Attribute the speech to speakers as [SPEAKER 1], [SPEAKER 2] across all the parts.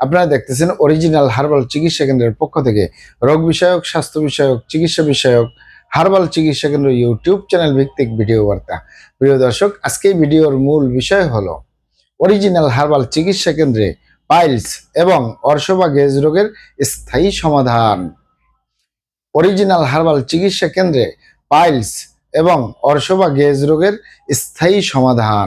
[SPEAKER 1] আপনারা দেখতেছেন original herbal চিকিৎসা কেন্দ্রের পক্ষ থেকে রোগ বিষয়ক, স্বাস্থ্য বিষয়ক, চিকিৎসা বিষয়ক হার্বাল চিকিৎসা কেন্দ্র ইউটিউব চ্যানেল ভিত্তিক ভিডিও বার্তা। প্রিয় দর্শক, আজকে ভিডিওর মূল বিষয় হলো অরিজিনাল হার্বাল চিকিৎসা কেন্দ্রে পাইলস এবং অর্শবা গেজ রোগের স্থায়ী সমাধান। অরিজিনাল হার্বাল চিকিৎসা কেন্দ্রে পাইলস এবং অর্শবা গেজ রোগের স্থায়ী সমাধান।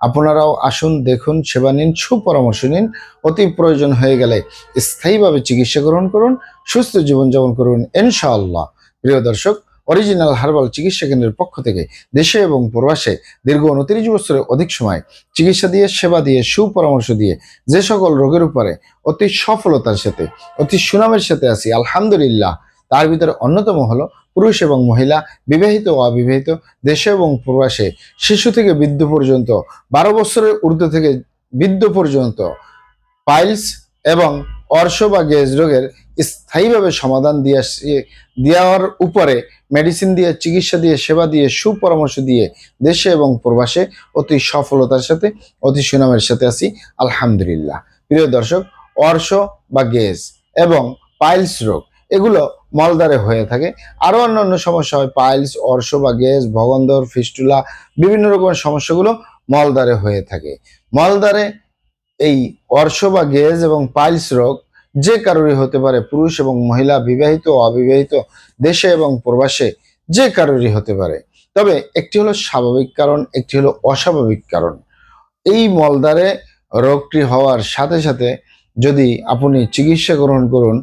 [SPEAKER 1] আপনারাও আসুন, দেখুন, সেবা নিন, সুপরামর্শ নিন। অতি প্রয়োজন হয়ে গেলে স্থায়ীভাবে চিকিৎসা গ্রহণ করুন, সুস্থ জীবনযাপন করুন, ইনশাআল্লাহ। প্রিয় দর্শক, অরিজিনাল হার্বাল চিকিৎসা কেন্দ্রের পক্ষ থেকে দেশে এবং প্রবাসে দীর্ঘ উনত্রিশ বছরের অধিক সময় চিকিৎসা দিয়ে, সেবা দিয়ে, সুপরামর্শ দিয়ে যে সকল রোগের উপরে অতি সফলতার সাথে, অতি সুনামের সাথে আছি। আলহামদুলিল্লাহ। তার ভিতরে অন্যতম হলো পুরুষ এবং মহিলা, বিবাহিত ও অবিবাহিত, দেশে এবং প্রবাসে শিশু থেকে বৃদ্ধ পর্যন্ত, বারো বছরের ঊর্ধ্ব থেকে বৃদ্ধ পর্যন্ত পাইলস এবং অর্শ বা গ্যাস রোগের স্থায়ীভাবে সমাধান দিয়ে দেওয়ার উপরে মেডিসিন দিয়ে, চিকিৎসা দিয়ে, সেবা দিয়ে, সুপরামর্শ দিয়ে দেশে এবং প্রবাসে অতি সফলতার সাথে, অতি সুনামের সাথে আছি। আলহামদুলিল্লাহ। প্রিয় দর্শক, অর্শ বা গ্যাস এবং পাইলস রোগ, এগুলো মলদারে হয়ে থাকে। আরও অন্যান্য সমস্যা হয়, পাইলস, অর্শ বা গ্যাস, ভগন্দর, ফিস্টুলা, বিভিন্ন রকমের সমস্যাগুলো মলদারে হয়ে থাকে। মলদারে এই অর্শ বা গ্যাস এবং পাইলস রোগ যে কারোরই হতে পারে, পুরুষ এবং মহিলা, বিবাহিত অবিবাহিত, দেশে এবং প্রবাসে যে কারোরই হতে পারে। তবে একটি হলো স্বাভাবিক কারণ, একটি হলো অস্বাভাবিক কারণ। এই মলদারে রোগটি হওয়ার সাথে সাথে যদি আপনি চিকিৎসা গ্রহণ করুন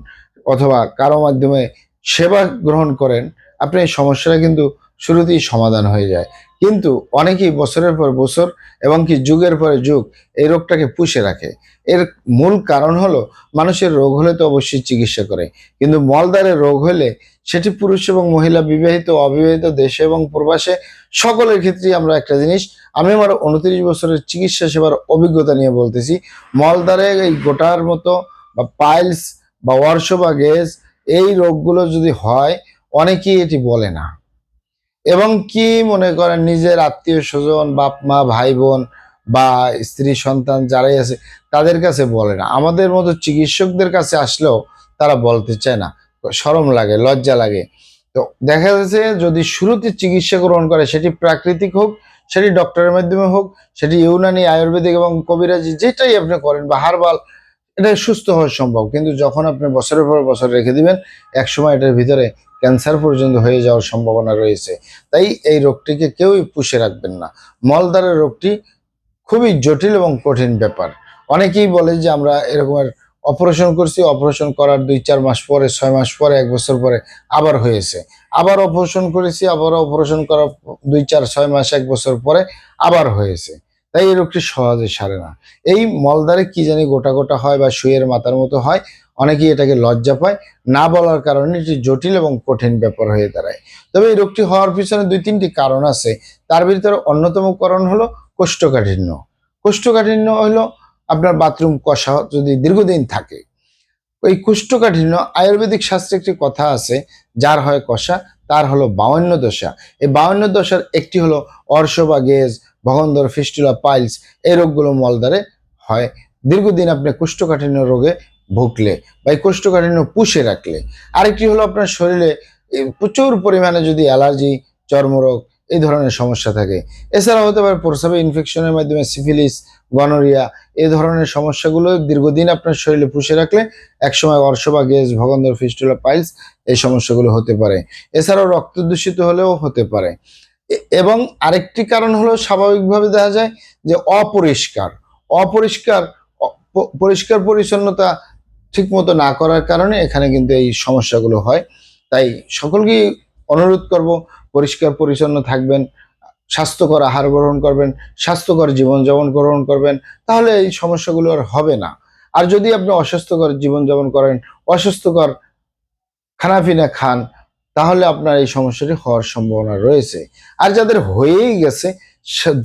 [SPEAKER 1] অথবা কারও মাধ্যমে সেবা গ্রহণ করেন আপনি এই সমস্যাটা কিন্তু শুরুতেই সমাধান হয়ে যায়। কিন্তু অনেকেই বছরের পর বছর এবং কি যুগের পরে যুগ এই রোগটাকে পুষে রাখে। এর মূল কারণ হলো মানুষের রোগ হলে তো অবশ্যই চিকিৎসা করে। কিন্তু মলদারের রোগ হলে সেটি পুরুষ এবং মহিলা বিবাহিত, অবিবাহিত দেশে এবং প্রবাসে সকলের ক্ষেত্রেই আমরা একটা জিনিস, আমি আমার উনত্রিশ বছরের চিকিৎসা সেবার অভিজ্ঞতা নিয়ে বলতেছি মলদারে এই গোটার মতো বা পাইলস বা ওয়ার্শ বা গ্যাস এই রোগগুলো যদি হয়, অনেকেই এটি বলে না। এবং কি মনে করেন নিজের আত্মীয় স্বজন বাপ মা ভাই বোন বা স্ত্রী, সন্তান যারাই আছে, তাদের কাছে বলে না। আমাদের মতো চিকিৎসকদের কাছে আসলেও তারা বলতে চায় না। সরম লাগে, লজ্জা লাগে। তো দেখা যাচ্ছে যদি শুরুতে চিকিৎসা গ্রহণ করে, সেটি প্রাকৃতিক হোক, সেটি ডক্টরের মাধ্যমে হোক, সেটি ইউনানি আয়ুর্বেদিক এবং কবিরাজি যেটাই আপনি করেন বা হারবাল এটা সুস্থ হওয়া সম্ভব। কিন্তু যখন আপনি বছরের পর বছর রেখে দিবেন, একসময় এটার ভিতরে ক্যান্সার পর্যন্ত হয়ে যাওয়ার সম্ভাবনা রয়েছে। তাই এই রোগটিকে কেউই পুষে রাখবেন না। মলদারের রোগটি খুবই জটিল এবং কঠিন ব্যাপার। অনেকেই বলে যে, আমরা এরকমের অপারেশন করছি, অপারেশন করার দুই চার মাস পরে, ছয় মাস পরে, এক বছর পরে আবার হয়েছে। আবার অপারেশন করেছি আবার অপারেশন করার দুই চার, ছয় মাস, এক বছর পরে আবার হয়েছে। তাই এই রোগটি সহজে সারে না। এই মলদারে কি জানি গোটা গোটা হয় বা শুয়ের মাথার মতো হয়, অনেকেই এটাকে লজ্জা পায়। না বলার কারণে এটি জটিল এবং কঠিন ব্যাপার হয়ে দাঁড়ায়। তবে এই রোগটি হওয়ার পিছনে দুই তিনটি কারণ আছে। তার ভিতরে অন্যতম কারণ হলো কোষ্ঠকাঠিন্য। কোষ্ঠকাঠিন্য হলো আপনার বাথরুম কষা যদি দীর্ঘদিন থাকে। ওই কোষ্ঠকাঠিন্য আয়ুর্বেদিক শাস্ত্রে একটি কথা আছে, যার হয় কষা, তার হলো বাউন্ন দশা। এই বাউন্ন দশার একটি হলো অর্শ বা গেজ ভগন্দর ফিস্টুলা পাইলস এই রোগগুলো মলদ্বারে হয়। দীর্ঘদিন আপনি কোষ্ঠকাঠিন্য রোগে ভুগলে বা এই কোষ্ঠকাঠিন্য পুষে রাখলে। আরেকটি হলো আপনার শরীরে প্রচুর পরিমাণে যদি অ্যালার্জি, চর্মরোগ এই ধরনের সমস্যা থাকে। এছাড়া হতে পারে প্রস্রাবে ইনফেকশনের মাধ্যমে সিফিলিস, গনোরিয়া এই ধরনের সমস্যাগুলো দীর্ঘদিন আপনার শরীরে পুষে রাখলে একসময় অর্শ বা গেজ ভগন্দর ফিস্টুলা পাইলস এই সমস্যাগুলো হতে পারে। এছাড়াও রক্ত দূষিত হলেও হতে পারে। এ- এবং আরেকটি কারণ হলো স্বাভাবিকভাবে দেখা যায় যে অপরিষ্কার। অপরিষ্কার পরিষ্কার পরিচ্ছন্নতা ঠিকমতো না করার কারণে এখানে কিন্তু এই সমস্যাগুলো হয়। তাই সকলকেই অনুরোধ করব, পরিষ্কার পরিচ্ছন্ন থাকবেন, স্বাস্থ্যকর আহার গ্রহণ করবেন, স্বাস্থ্যকর জীবনযাপন গ্রহণ করবেন, তাহলে এই সমস্যাগুলো আর হবে না। আর যদি আপনি অস্বাস্থ্যকর জীবনযাপন করেন, অস্বাস্থ্যকর খানাপিনা খান তাহলে আপনার এই সমস্যাটি হওয়ার সম্ভাবনা রয়েছে। আর যাদের হয়েই গেছে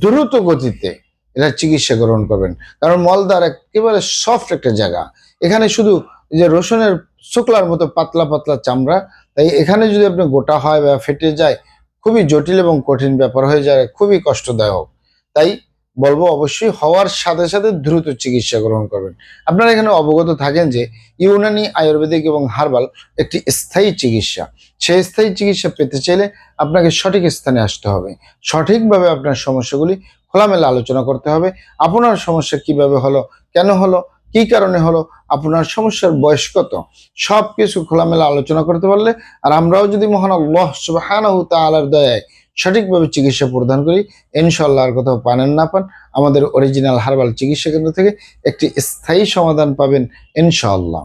[SPEAKER 1] দ্রুত গতিতে এটা চিকিৎসা গ্রহণ করবেন। কারণ মলদার একেবারে সফট একটা জায়গা। এখানে শুধু যে রসুনের শুক্লার মতো পাতলা পাতলা চামড়া, তাই এখানে যদি আপনি গোটা হয় বা ফেটে যায়, খুবই জটিল এবং কঠিন ব্যাপার হয়ে যায়, খুবই কষ্টদায়ক। তাই বলব অবশ্যই হওয়ার সাথে সাথে দ্রুত চিকিৎসা গ্রহণ করবেন। আপনারা এখানে অবগত থাকেন যে ইউনানি আয়ুর্বেদিক এবং হার্বাল একটি স্থায়ী চিকিৎসা। সেই স্থায়ী চিকিৎসা পেতে চাইলে আপনাকে সঠিক স্থানে আসতে হবে। সঠিকভাবে আপনার সমস্যাগুলি খোলামেলা আলোচনা করতে হবে। আপনার সমস্যা কীভাবে হলো, কেন হলো কি কারণে হলো? আপনার সমস্যার বয়স কত? সব কিছু খোলামেলা আলোচনা করতে পারলে, আর আমরাও যদি মহান আল্লাহ সুবহানাহু তাআলার দয়ায় সঠিকভাবে চিকিৎসা প্রদান করি ইনশাল্লাহ আর কোথাও পানেন না পান, আমাদের অরিজিনাল হার্বাল চিকিৎসা কেন্দ্র থেকে একটি স্থায়ী সমাধান পাবেন ইনশাল্লাহ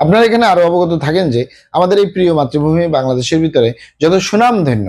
[SPEAKER 1] আপনারা এখানে আরও অবগত থাকেন যে, আমাদের এই প্রিয় মাতৃভূমি বাংলাদেশের ভিতরে যত সুনামধন্য